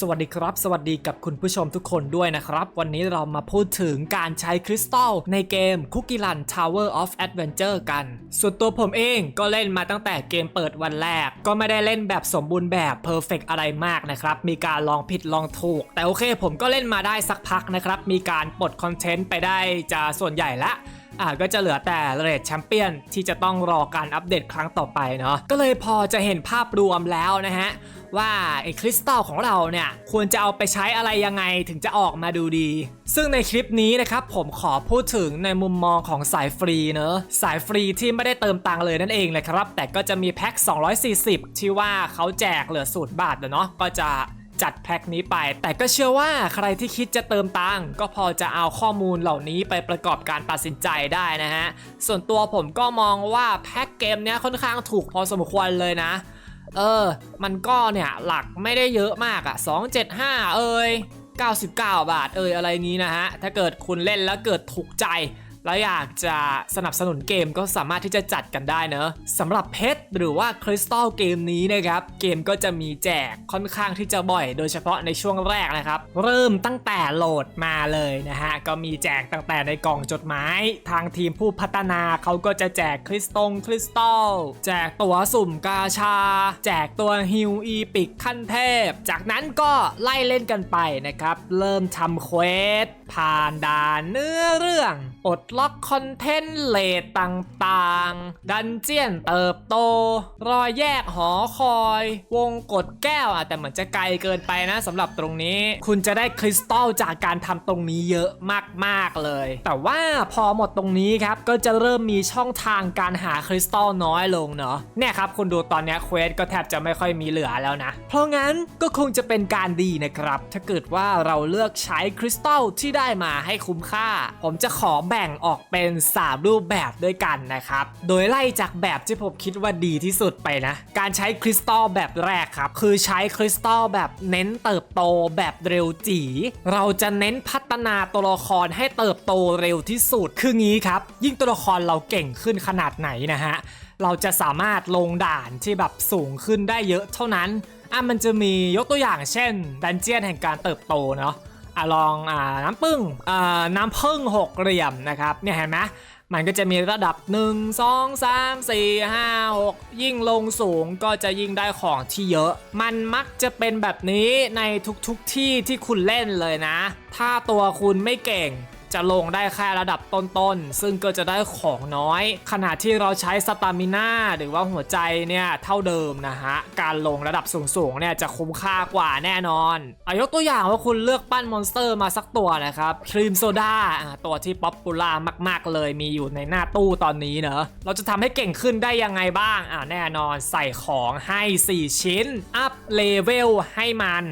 สวัสดีครับ สวัสดีกับคุณผู้ชมทุกคนด้วยนะครับ วันนี้เรามาพูดถึงการใช้คริสตัลในเกม Cookie Run Tower of Adventure กัน ส่วนตัวผมเองก็เล่นมาตั้งแต่เกมเปิดวันแรก ก็ไม่ได้เล่นแบบสมบูรณ์แบบเพอร์เฟกอะไรมากนะครับ มีการลองผิดลองถูก แต่โอเคผมก็เล่นมาได้สักพักนะครับ มีการปลดคอนเทนต์ไปได้จะส่วนใหญ่ละอ่าก็จะเหลือแต่เรดแชมเปี้ยนที่จะต้องรอการอัปเดตครั้งต่อไปเนาะก็เลยพอจะเห็นภาพรวมแล้วนะฮะ ว่าไอ้คริสตัลของเราเนี่ยควรจะเอาไปใช้อะไรยังไงถึงจะออกมาดูดี ซึ่งในคลิปนี้นะครับผมขอพูดถึงในมุมมองของสายฟรีเนอะสายฟรีที่ไม่ได้เติมตังค์เลยนั่นเองเลยครับ แต่ก็จะมีแพ็ค 240 ที่ว่าเขาแจกเหลือสูตรบาทเนาะก็จะจัดแพ็คนี้ไป แต่ก็เชื่อว่าใครที่คิดจะเติมตังค์ก็พอจะเอาข้อมูลเหล่านี้ไปประกอบการตัดสินใจได้นะฮะ ส่วนตัวผมก็มองว่าแพ็คเกมเนี้ยค่อนข้างถูกพอสมควรเลยนะ เออ มันก็เนี่ยหลักไม่ได้เยอะมากอะ่ะ 275 เอ้ย99 บาทเอ้ยอะไรนี้นะฮะ ถ้าเกิดคุณเล่นแล้วเกิดถูกใจ แล้วอยากจะสนับสนุนเกมก็สามารถที่จะจัดกันได้เนอะสำหรับเพชรหรือว่าคริสตัลเกมนี้นะครับ เกมก็จะมีแจกค่อนข้างที่จะบ่อย โดยเฉพาะในช่วงแรกนะครับ เริ่มตั้งแต่โหลดมาเลยนะฮะ ก็มีแจกตั้งแต่ในกล่องจดหมาย ทางทีมผู้พัฒนาเขาก็จะแจกคริสตงคริสตัลแจกตัวสุ่มกาชา แจกตัวฮิวอีปิกขั้นเทพ จากนั้นก็ไล่เล่นกันไปนะครับ เริ่มทำเควสผ่านด่านเนื้อเรื่องปลดล็อกคอนเทนต์เลทต่างๆ ดันเจียนเติบโต รอยแยกหอคอย วงกดแก้วอะแต่เหมือนจะไกลเกินไปนะสำหรับตรงนี้ คุณจะได้คริสตัลจากการทำตรงนี้เยอะมากๆเลย แต่ว่าพอหมดตรงนี้ครับ ก็จะเริ่มมีช่องทางการหาคริสตัลน้อยลงเนาะเนี่ยครับคุณดูตอนนี้เควสก็แทบจะไม่ค่อยมีเหลือแล้วนะ เพราะงั้นก็คงจะเป็นการดีนะครับ ถ้าเกิดว่าเราเลือกใช้คริสตัลที่ได้มาให้คุ้มค่า ผมจะขอแบ่งออกเป็น 3 รูปแบบด้วยกันนะครับ โดยไล่จากแบบที่ผมคิดว่าดีที่สุดไปนะ การใช้คริสตัลแบบแรกครับ คือใช้คริสตัลแบบเน้นเติบโตแบบเร็วจี เราจะเน้นพัฒนาตัวละครให้เติบโตเร็วที่สุด คืองี้ครับ ยิ่งตัวละครเราเก่งขึ้นขนาดไหนนะฮะ เราจะสามารถลงด่านที่แบบสูงขึ้นได้เยอะเท่านั้น อะมันจะมียกตัวอย่างเช่น ดันเจียนแห่งการเติบโตเนาะ อลองอน้ำปึ้งน้ำพึ่งหกเหลี่ยมนะครับเนี่ยเห็นไหมมันก็จะมีระดับ 1 2 3 4 5 6 ยิ่งลงสูงก็จะยิ่งได้ของที่เยอะ มันมักจะเป็นแบบนี้ในทุกๆทที่ที่คุณเล่นเลยนะ ถ้าตัวคุณไม่เก่ง จะลงได้แค่ระดับต้นๆ ซึ่งก็จะได้ของน้อย ขณะที่เราใช้สตามิน่าหรือว่าหัวใจเนี่ยเท่าเดิมนะฮะ การลงระดับสูงๆเนี่ยจะคุ้มค่ากว่าแน่นอนอายกตัวอย่างว่าคุณเลือกปั้นมอนสเตอร์มาสักตัวนะครับครีมโซดาตัวที่ป๊อปปูล่ามาก ๆ เลยมีอยู่ในหน้าตู้ตอนนี้เนอะเราจะทำให้เก่งขึ้นได้ยังไงบ้างอ่าแน่นอนใส่ของให้ 4 ชิ้น อัพเลเวลให้มัน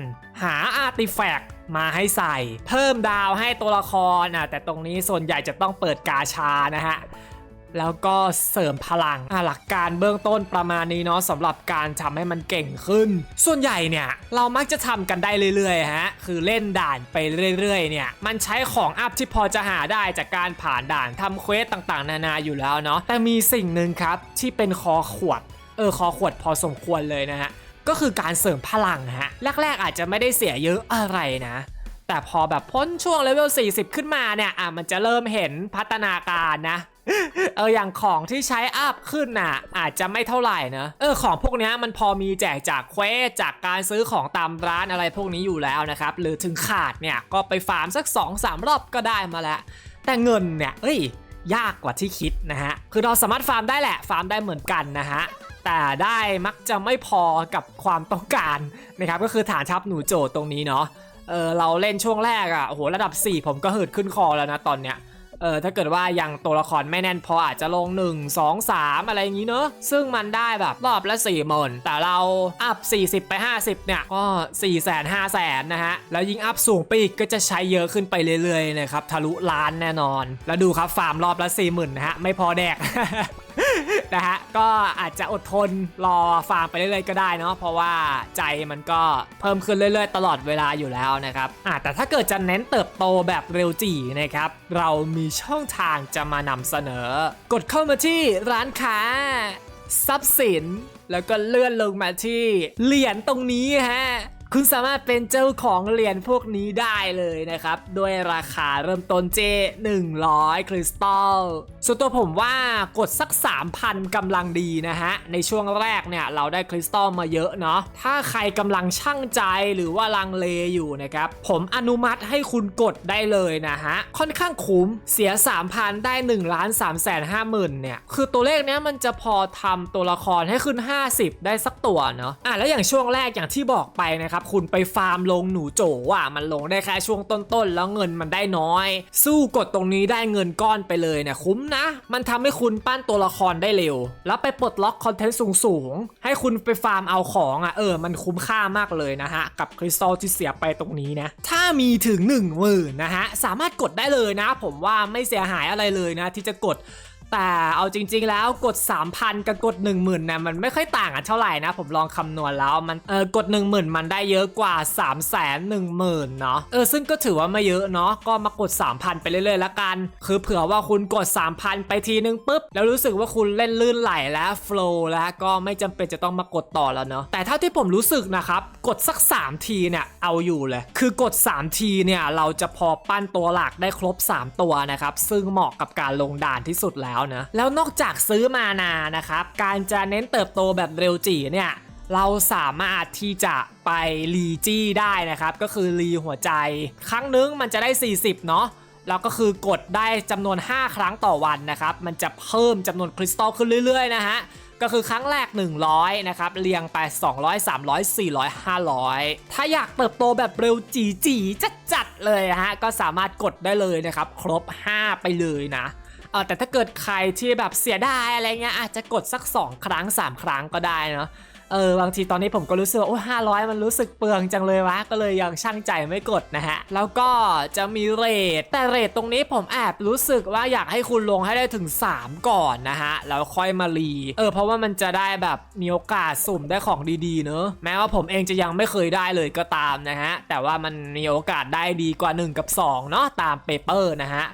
หาอาร์ติแฟกต์ มาให้ใส่ เพิ่มดาวให้ตัวละครอะแต่ตรงนี้ส่วนใหญ่จะต้องเปิดกาชานะฮะแล้วก็เสริมพลังหลักการเบื้องต้นประมาณนี้เนาะสำหรับการทำให้มันเก่งขึ้น ส่วนใหญ่เนี่ยเรามักจะทำกันได้เรื่อยๆฮะคือเล่นด่านไปเรื่อยๆเนี่ยมันใช้ของอัพที่พอจะหาได้จากการผ่านด่านทำเควสต่างๆ นานาอยู่แล้วเนาะแต่มีสิ่งหนึ่งครับที่เป็นคอขวดเออคอขวดพอสมควรเลยนะฮะ ก็คือการเสริมพลังฮะ แรก ๆ อาจจะไม่ได้เสียเยอะอะไรนะ แต่พอแบบพ้นช่วงเลเวล 40 ขึ้นมาเนี่ย อะ มันจะเริ่มเห็นพัฒนาการนะ เออ อย่างของที่ใช้อัพขึ้นน่ะ อาจจะไม่เท่าไหร่นะ เออ ของพวกนี้มันพอมีแจกจากเควสจากการซื้อของตามร้านอะไรพวกนี้อยู่แล้วนะครับ หรือถึงขาดเนี่ย ก็ไปฟาร์มสัก 2-3 รอบก็ได้มาแล้ว แต่เงินเนี่ย เอ้ย ยากกว่าที่คิดนะฮะ คือเราสามารถฟาร์มได้แหละ ฟาร์มได้เหมือนกันนะฮะ แต่ได้มักจะไม่พอกับความต้องการนะครับก็คือฐานทัพหนูโจตรงนี้เนาะเออเราเล่นช่วงแรกอะ่ะโหระดับ 4 ผมก็หืดขึ้นคอแล้วนะตอนเนี้ยเออถ้าเกิดว่ายังตัวละครไม่แน่นพออาจจะลง 1 2 3 อะไรอย่างนี้เนอะซึ่งมันได้แบบรอบละ4ี่หมื่นแต่เราอัพ 40 ไป 50 เนี่ย ก็4 0 0 0 0 0 5 0 0 0 0นะฮะ แล้วยิ่งอัพสูงไปอีกก็จะใช้เยอะขึ้นไปเรื่อยๆนะครับ ทะลุล้านแน่นอน แล้วดูครับฟาร์มรอบละ4 0,000นะฮะ ไม่พอแดก นะฮะ ก็อาจจะอดทนรอฟาร์มไปเรื่อยๆก็ได้เนาะ เพราะว่าใจมันก็เพิ่มขึ้นเรื่อยๆ ตลอดเวลาอยู่แล้วนะครับอ่าแต่ถ้าเกิดจะเน้นเติบโตแบบเร็วจีนะครับ เรามีช่องทางจะมานำเสนอ กดเข้ามาที่ร้านค้าทรัพย์สิน แล้วก็เลื่อนลงมาที่เหรียญตรงนี้ฮะ คุณสามารถเป็นเจ้าของเหรียญพวกนี้ได้เลยนะครับ ด้วยราคาเริ่มต้นเจ 100 คริสตัล ส่วนตัวผมว่ากดสัก 3,000กำลังดีนะฮะ ในช่วงแรกเนี่ยเราได้คริสตัลมาเยอะเนาะ ถ้าใครกำลังช่างใจหรือว่าลังเลอยู่นะครับ ผมอนุมัติให้คุณกดได้เลยนะฮะ ค่อนข้างคุ้มเสีย 3,000 ได้1ล้าน3แสน5หมื่นเนี่ย คือตัวเลขเนี้ยมันจะพอทำตัวละครให้ขึ้น 50 ได้สักตัวเนาะ อะแล้วอย่างช่วงแรกอย่างที่บอกไปนะครับคุณไปฟาร์มลงหนูโจว่ะมันลงได้แค่ช่วงต้นๆ แล้วเงินมันได้น้อย สู้กดตรงนี้ได้เงินก้อนไปเลยเนี่ยคุ้มนะ มันทำให้คุณปั้นตัวละครได้เร็ว แล้วไปปลดล็อกคอนเทนต์สูงๆ ให้คุณไปฟาร์มเอาของอะเออมันคุ้มค่ามากเลยนะฮะ กับคริสตัลที่เสียไปตรงนี้นะ ถ้ามีถึง1 0,000นะฮะสามารถกดได้เลยนะ ผมว่าไม่เสียหายอะไรเลยนะที่จะกด แต่เอาจริง ๆ แล้วกด 3,000 กับกด 10,000นะมันไม่ค่อยต่างกันเท่าไหร่นะ ผมลองคำนวณแล้วมันเออกด 10,000 มันได้เยอะกว่า 3 1 0 0 0 0เนาะเออซึ่งก็ถือว่าไม่เยอะเนาะก็มากด 3,000 ไปเรื่อยๆละกัน คือเผื่อว่าคุณกด 3,000 ไปทีนึงปุ๊บ แล้วรู้สึกว่าคุณเล่นลื่นไหลแล้วโฟล์แล้วก็ไม่จำเป็นจะต้องมากดต่อแล้วเนาะแต่เท่าที่ผมรู้สึกนะครับกดสัก 3 ทีเนี่ยเอาอยู่เลย คือกด 3 ทีเนี่ยเราจะพอปั้นตัวหลักได้ครบ 3 ตัวนะครับซึ่งเหมาะกับการลงด่านที่สุดแล้วนะ แล้วนอกจากซื้อมานานะครับ การจะเน้นเติบโตแบบเร็วจีเนี่ยเราสามารถที่จะไปรีจี้ได้นะครับ ก็คือรีหัวใจ ครั้งนึงมันจะได้ 40 เนาะแล้วก็คือกดได้จำนวน 5 ครั้งต่อวันนะครับ มันจะเพิ่มจำนวนคริสตัลขึ้นเรื่อยๆนะฮะก็คือครั้งแรก 100 นะครับ เรียงไป 200 300 400 500 ถ้าอยากเติบโตแบบเร็วจีจีจัดๆเลยฮะ ก็สามารถกดได้เลยนะครับ ครบ 5 ไปเลยนะ เออแต่ถ้าเกิดใครที่แบบเสียดายอะไรเงี้ยอาจจะกดสัก 2 ครั้ง 3 ครั้งก็ได้เนาะเออบางทีตอนนี้ผมก็รู้สึกว่าโอ้ห้าร้อยมันรู้สึกเปลืองจังเลยวะ ก็เลยยังช่างใจไม่กดนะฮะ แล้วก็จะมีเรท แต่เรทตรงนี้ผมแอบรู้สึกว่าอยากให้คุณลงให้ได้ถึง 3 ก่อนนะฮะ แล้วค่อยมารี เออ เพราะว่ามันจะได้แบบมีโอกาสสุ่มได้ของดีๆ เนอะแม้ว่าผมเองจะยังไม่เคยได้เลยก็ตามนะฮะ แต่ว่ามันมีโอกาสได้ดีกว่า 1 กับ 2 เนาะตามเปเปอร์นะฮะ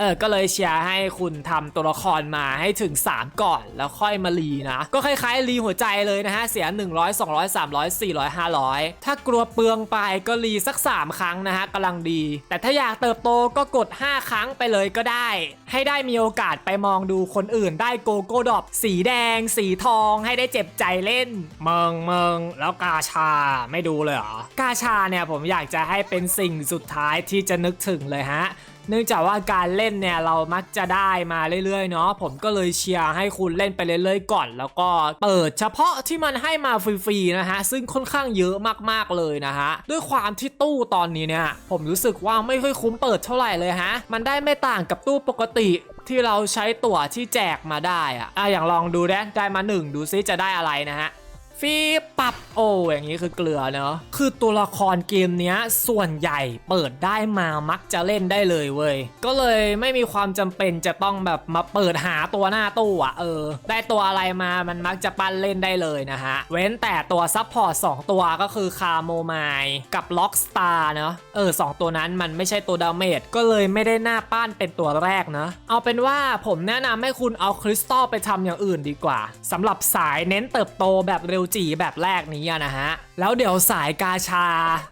เออก็เลยเชียร์ให้คุณทำตัวละครมาให้ถึง 3 ก่อนแล้วค่อยมารีนะ ก็คล้ายๆรีหัวใจเลยนะฮะ เสีย 100 200 300 400 500 ถ้ากลัวเปลืองไปก็รีสัก 3 ครั้งนะฮะกำลังดี แต่ถ้าอยากเติบโตก็กด 5 ครั้งไปเลยก็ได้ ให้ได้มีโอกาสไปมองดูคนอื่นได้โกโก้ดอบสีแดง สีทองให้ได้เจ็บใจเล่น เมืองเมืองแล้วกาชาไม่ดูเลยเหรอกาชาเนี่ยผมอยากจะให้เป็นสิ่งสุดท้ายที่จะนึกถึงเลยฮะ เนื่องจากว่าการเล่นเนี่ยเรามักจะได้มาเรื่อยๆเนาะผมก็เลยเชียร์ให้คุณเล่นไปเรื่อยๆก่อน แล้วก็เปิดเฉพาะที่มันให้มาฟรีๆนะฮะซึ่งค่อนข้างเยอะมากๆเลยนะฮะด้วยความที่ตู้ตอนนี้เนี่ยผมรู้สึกว่าไม่ค่อยคุ้มเปิดเท่าไหร่เลยฮะมันได้ไม่ต่างกับตู้ปกติที่เราใช้ตั๋วที่แจกมาได้อะอะอย่างลองดูนะได้มาหนึ่งดูซิจะได้อะไรนะฮะ ฟีปับโออย่างนี้คือเกลือเนาะคือตัวละครเกมเนี้ยส่วนใหญ่เปิดได้มามักจะเล่นได้เลยเว้ยก็เลยไม่มีความจำเป็นจะต้องแบบมาเปิดหาตัวหน้าตู้อะเออ ได้ตัวอะไรมามันมักจะปั้นเล่นได้เลยนะฮะ เว้นแต่ตัวซับพอร์ต2ตัวก็คือคาโมไมกับล็อกสตาร์เนาะเออสองตัวนั้นมันไม่ใช่ตัวดาเมจก็เลยไม่ได้หน้าปั้นเป็นตัวแรกเนาะเอาเป็นว่าผมแนะนำให้คุณเอาคริสตัลไปทำอย่างอื่นดีกว่าสำหรับสายเน้นเติบโตแบบเร็วจีแบบแรกนี้นะฮะ แล้วเดี๋ยวสายกาชา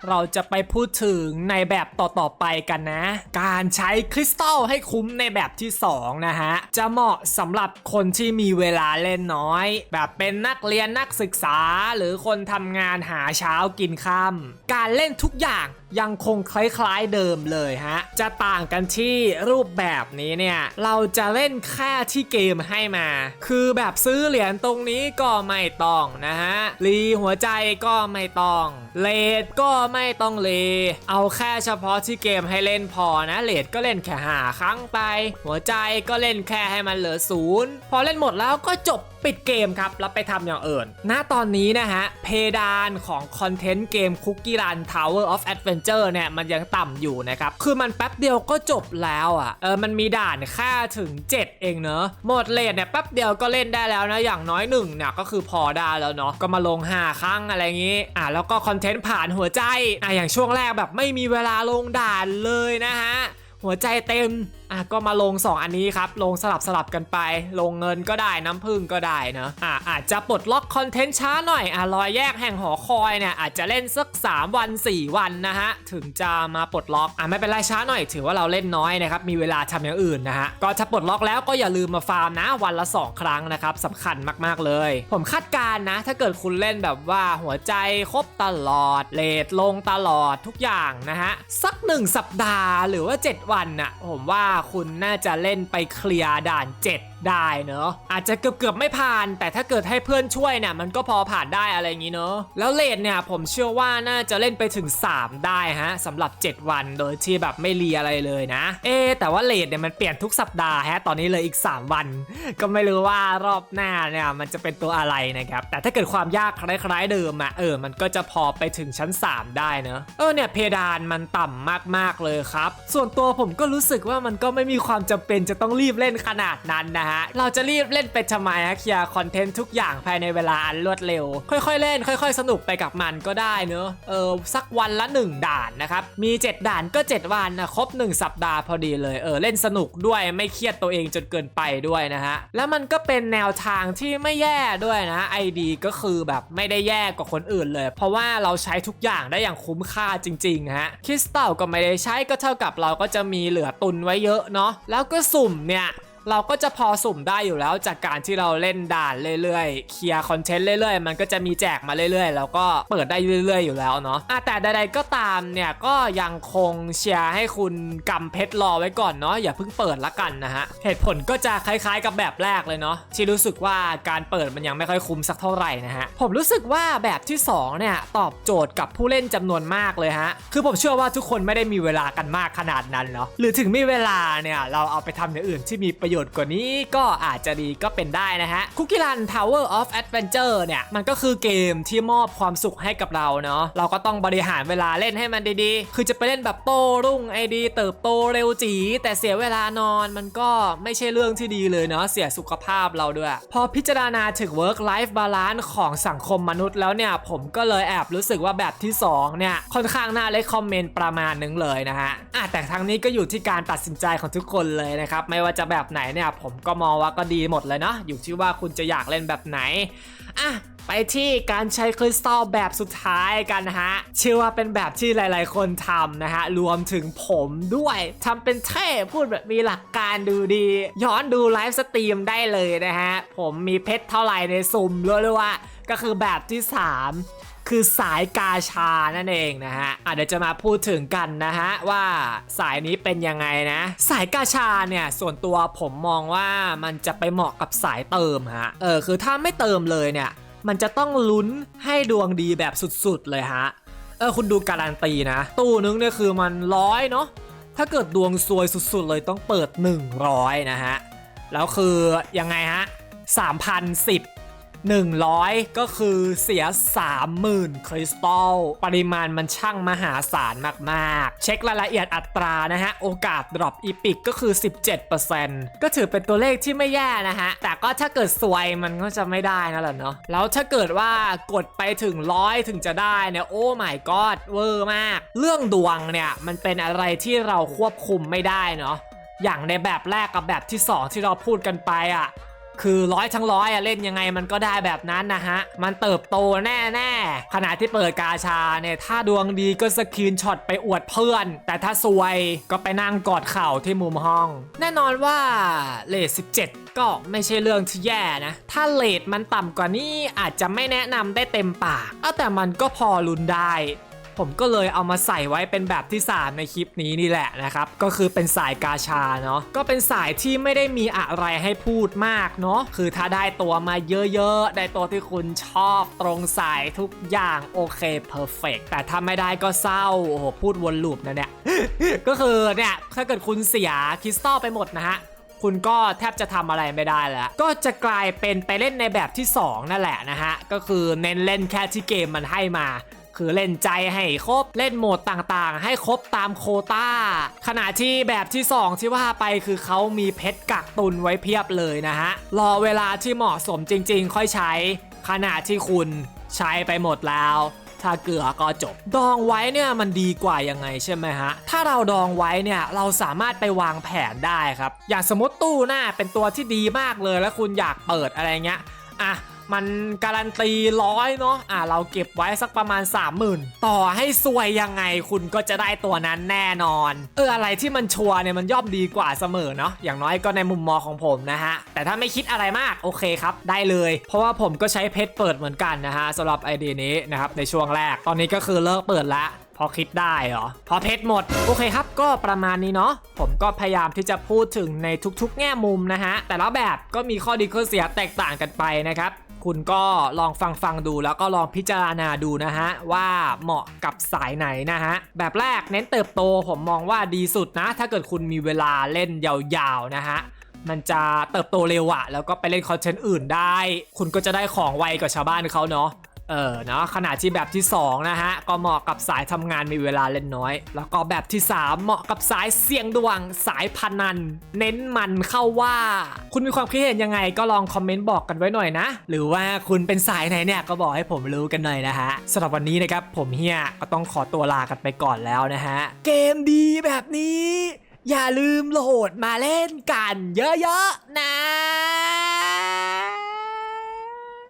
เราจะไปพูดถึงในแบบต่อๆไปกันนะ การใช้คริสตัลให้คุ้มในแบบที่ 2 นะฮะ จะเหมาะสำหรับคนที่มีเวลาเล่นน้อย แบบเป็นนักเรียนนักศึกษาหรือคนทำงานหาเช้ากินค่ำการเล่นทุกอย่าง ยังคงคล้ายๆเดิมเลยฮะ จะต่างกันที่รูปแบบนี้เนี่ย เราจะเล่นแค่ที่เกมให้มา คือแบบซื้อเหรียญตรงนี้ก็ไม่ต้องนะฮะ รีหัวใจก็ไม่ต้อง เลดก็ไม่ต้องเล เอาแค่เฉพาะที่เกมให้เล่นพอนะ เลดก็เล่นแค่หาครั้งไป หัวใจก็เล่นแค่ให้มันเหลือศูนย์พอเล่นหมดแล้วก็จบปิดเกมครับ แล้วไปทำอย่างอื่น ณ ตอนนี้นะฮะ เพดานของคอนเทนต์เกม Cookie Run Tower of Adventure เนี่ย มันยังต่ำอยู่นะครับ คือมันแป๊บเดียวก็จบแล้วอะ เออ มันมีด่านค่าถึง 7 เองเนอะหมดเลทเนี่ยแป๊บเดียวก็เล่นได้แล้วนะ อย่างน้อยหนึ่งเนี่ยก็คือพอได้แล้วเนาะ ก็มาลง 5 ครั้งอะไรอย่างงี้ อะ แล้วก็คอนเทนต์ผ่านหัวใจ อะ อย่างช่วงแรกแบบไม่มีเวลาลงด่านเลยนะฮะ หัวใจเต็มอะก็มาลง 2 อันนี้ครับ ลงสลับสลับกันไป ลงเงินก็ได้น้ำพึ่งก็ได้เนอะอะอาจจะปลดล็อกคอนเทนต์ช้าหน่อยอะรอยแยกแห่งหอคอยเนี่ยอาจจะเล่นสัก 3 วัน 4 วันนะฮะ ถึงจะมาปลดล็อกอะไม่เป็นไรช้าหน่อย ถือว่าเราเล่นน้อยนะครับ มีเวลาทำอย่างอื่นนะฮะ ก็ถ้าปลดล็อกแล้วก็อย่าลืมมาฟาร์มนะ วันละ 2 ครั้งนะครับสำคัญมากๆเลย ผมคาดการณ์นะ ถ้าเกิดคุณเล่นแบบว่าหัวใจครบตลอดเลทลงตลอดทุกอย่างนะฮะสัก 1 สัปดาห์หรือว่า 7 วันน่ะผมว่าคุณน่าจะเล่นไปเคลียร์ด่าน 7ได้เนอะอาจจะเกือบเกือบๆไม่ผ่าน แต่ถ้าเกิดให้เพื่อนช่วยเนี่ยมันก็พอผ่านได้อะไรอย่างนี้เนอะแล้วเลทเนี่ยผมเชื่อว่าน่าจะเล่นไปถึง 3 ได้ฮะสำหรับ 7 วันโดยที่แบบไม่รีอะไรเลยนะ เอ๊แต่ว่าเลทเนี่ยมันเปลี่ยนทุกสัปดาห์ฮะตอนนี้เลยอีก 3 วัน ก็ไม่รู้ว่ารอบหน้าเนี่ยมันจะเป็นตัวอะไรนะครับแต่ถ้าเกิดความยากคล้ายๆเดิมอะเออมันก็จะพอไปถึงชั้น 3 ได้เนอะเออเนี่ยเพดานมันต่ำมากๆเลยครับ ส่วนตัวผมก็รู้สึกว่ามันก็ไม่มีความจำเป็นจะต้องรีบเล่นขนาดนั้นนะฮะ เราจะรีบเล่นไปทำไมฮะเคลียร์คอนเทนต์ทุกอย่างภายในเวลาอันรวดเร็ว ค่อยๆเล่น ค่อย ๆ สนุกไปกับมันก็ได้เนอะเออสักวันละ 1 ด่านนะครับ มี 7 ด่านก็ 7 วันนะครบ 1 สัปดาห์พอดีเลยเออเล่นสนุกด้วยไม่เครียดตัวเองจนเกินไปด้วยนะฮะ แล้วมันก็เป็นแนวทางที่ไม่แย่ด้วยนะไอดีก็คือแบบไม่ได้แย่กว่าคนอื่นเลย เพราะว่าเราใช้ทุกอย่างได้อย่างคุ้มค่าจริงๆฮะคริสตัลก็ไม่ได้ใช้ก็เท่ากับเราก็จะมีเหลือตุนไว้เยอะเนาะแล้วก็สุ่มเนี่ย เราก็จะพอสุ่มได้อยู่แล้วจากการที่เราเล่นด่านเรื่อยๆ เคลียร์คอนเทนต์เรื่อยๆ มันก็จะมีแจกมาเรื่อยๆ แล้วก็เปิดได้เรื่อยๆ อยู่แล้วเนาะะแต่ใดๆก็ตามเนี่ยก็ยังคงเชียร์ให้คุณกำเพชรรอไว้ก่อนเนาะอย่าเพิ่งเปิดละกันนะฮะ เหตุผลก็จะคล้ายๆกับแบบแรกเลยเนาะที่รู้สึกว่าการเปิดมันยังไม่ค่อยคุ้มสักเท่าไหร่นะฮะ ผมรู้สึกว่าแบบที่สองเนี่ย ตอบโจทย์กับผู้เล่นจำนวนมากเลยฮะ คือผมเชื่อว่าทุกคนไม่ได้มีเวลากันมากขนาดนั้นเนาะหรือถึงมีเวลาเนี่ยเราเอาไปทำอย่างอื่นที่มีประโยชน์กว่านี้ก็อาจจะดีก็เป็นได้นะฮะคุกกี้รัน Tower of Adventure เนี่ย มันก็คือเกมที่มอบความสุขให้กับเราเนาะเราก็ต้องบริหารเวลาเล่นให้มันดีๆ คือจะไปเล่นแบบโตรุ่งไอดี เติบโตเร็วจีแต่เสียเวลานอนมันก็ไม่ใช่เรื่องที่ดีเลยเนาะเสียสุขภาพเราด้วย พอพิจารณาถึง work life balance ของสังคมมนุษย์แล้วเนี่ย ผมก็เลยแอบรู้สึกว่าแบบที่ 2 เนี่ย ค่อนข้างน่าเลคคอมเมนต์ประมาณนึงเลยนะฮะอะแต่ทั้งนี้ก็อยู่ที่การตัดสินใจของทุกคนเลยนะครับ ไม่ว่าจะแบบไหนเนี่ยผมก็มองว่าก็ดีหมดเลยเนาะอยู่ที่ว่าคุณจะอยากเล่นแบบไหนอะ ไปที่การใช้คริสตัลแบบสุดท้ายกันนะฮะเชื่อว่าเป็นแบบที่หลาย ๆ คนทำนะฮะ รวมถึงผมด้วยทำเป็นเท่พูดแบบมีหลักการดูดี ย้อนดูไลฟ์สตรีมได้เลยนะฮะ ผมมีเพชรเท่าไหร่ในซุ่มเรียว่า ก็คือแบบที่ 3คือสายกาชานั่นเองนะฮะอะเดี๋ยวจะมาพูดถึงกันนะฮะว่าสายนี้เป็นยังไงนะ สายกาชาเนี่ยส่วนตัวผมมองว่ามันจะไปเหมาะกับสายเติมฮะ เออคือถ้าไม่เติมเลยเนี่ย มันจะต้องลุ้นให้ดวงดีแบบสุดๆเลยฮะ เออคุณดูการันตีนะ ตู้นึงเนี่ยคือมันร้อยเนาะ ถ้าเกิดดวงซวยสุดๆเลยต้องเปิด 100 นะฮะ แล้วคือยังไงฮะ 3,010 100 ก็คือเสีย 30,000 คริสตัล ปริมาณมันช่างมหาศาลมากๆ เช็ครายละเอียดอัตรานะฮะ โอกาสดรอปอีพิกก็คือ 17%ก็ถือเป็นตัวเลขที่ไม่แย่นะฮะ แต่ก็ถ้าเกิดสวยมันก็จะไม่ได้นั่นแหละเนาะแล้วถ้าเกิดว่ากดไปถึงร้อยถึงจะได้เนี่ยโอ้ my god เวอร์มาก เรื่องดวงเนี่ย มันเป็นอะไรที่เราควบคุมไม่ได้เนาะอย่างในแบบแรกกับแบบที่ 2 ที่เราพูดกันไปอะ คือร้อยทั้งร้อยอะเล่นยังไงมันก็ได้แบบนั้นนะฮะ มันเติบโตแน่ๆขณะที่เปิดกาชาเนี่ยถ้าดวงดีก็สกรีนช็อตไปอวดเพื่อน แต่ถ้าซวยก็ไปนั่งกอดเข่าที่มุมห้อง แน่นอนว่าเลท17ก็ไม่ใช่เรื่องที่แย่นะ ถ้าเลทมันต่ำกว่านี้อาจจะไม่แนะนำได้เต็มปากอาแต่มันก็พอลุ้นได้ ผมก็เลยเอามาใส่ไว้เป็นแบบที่ 3 ในคลิปนี้นี่แหละนะครับ ก็คือเป็นสายกาชาเนาะก็เป็นสายที่ไม่ได้มีอะไรให้พูดมากเนาะคือถ้าได้ตัวมาเยอะๆ ได้ตัวที่คุณชอบตรงสายทุกอย่างโอเคเพอร์เฟกแต่ถ้าไม่ได้ก็เศร้าโอ้โหพูดวนลูปนะเนี่ยก็คือเนี่ยถ้าเกิดคุณเสียคริสตัลไปหมดนะฮะคุณก็แทบจะทำอะไรไม่ได้แล้ว ก็จะกลายเป็นไปเล่นในแบบที่ 2 นั่นแหละนะฮะ ก็คือเน้นเล่นแค่ที่เกมมันให้มา คือเล่นใจให้ครบเล่นโหมดต่างๆ ให้ครบตามโคต้า ขณะที่แบบที่ 2 ที่ว่าไปคือเขามีเพชรกักตุนไว้เพียบเลยนะฮะ รอเวลาที่เหมาะสมจริงๆ ค่อยใช้ ขณะที่คุณใช้ไปหมดแล้วถ้าเกลือก็จบ ดองไว้เนี่ยมันดีกว่ายังไงใช่ไหมฮะ ถ้าเราดองไว้เนี่ยเราสามารถไปวางแผนได้ครับ อย่างสมมติตู้หน้าเป็นตัวที่ดีมากเลยแล้วคุณอยากเปิดอะไรเงี้ย อะ มันการันตีร้อยเนาะอะเราเก็บไว้สักประมาณ 30,000 ต่อให้ซวยยังไงคุณก็จะได้ตัวนั้นแน่นอน เอออะไรที่มันชัวร์เนี่ยมันย่อมดีกว่าเสมอเนาะอย่างน้อยก็ในมุมมองของผมนะฮะ แต่ถ้าไม่คิดอะไรมากโอเคครับ ได้เลย เพราะว่าผมก็ใช้เพชรเปิดเหมือนกันนะฮะสำหรับไอเดียนี้นะครับในช่วงแรกตอนนี้ก็คือเลิกเปิดละพอคิดได้เหรอ พอเพชรหมด โอเคครับ ก็ประมาณนี้เนาะ ผมก็พยายามที่จะพูดถึงในทุกๆ แง่มุมนะฮะ แต่ละแบบก็มีข้อดีข้อเสียแตกต่างกันไปนะครับ คุณก็ลองฟังฟังดู แล้วก็ลองพิจารณาดูนะฮะว่าเหมาะกับสายไหนนะฮะแบบแรกเน้นเติบโตผมมองว่าดีสุดนะ ถ้าเกิดคุณมีเวลาเล่นยาวๆนะฮะมันจะเติบโตเร็วอะแล้วก็ไปเล่นคอนเทนต์อื่นได้ คุณก็จะได้ของไวกว่าชาวบ้านเขาเนาะ เออเนาะขณะที่แบบที่ 2 นะฮะ ก็เหมาะกับสายทำงานมีเวลาเล่นน้อย แล้วก็แบบที่ 3 เหมาะกับสายเสี่ยงดวง สายพนัน เน้นมันเข้าว่า คุณมีความคิดเห็นยังไงก็ลองคอมเมนต์บอกกันไว้หน่อยนะ หรือว่าคุณเป็นสายไหนเนี่ยก็บอกให้ผมรู้กันหน่อยนะฮะสำหรับวันนี้นะครับผมเฮียก็ต้องขอตัวลากันไปก่อนแล้วนะฮะ เกมดีแบบนี้ อย่าลืมโหลดมาเล่นกัน เยอะๆนะ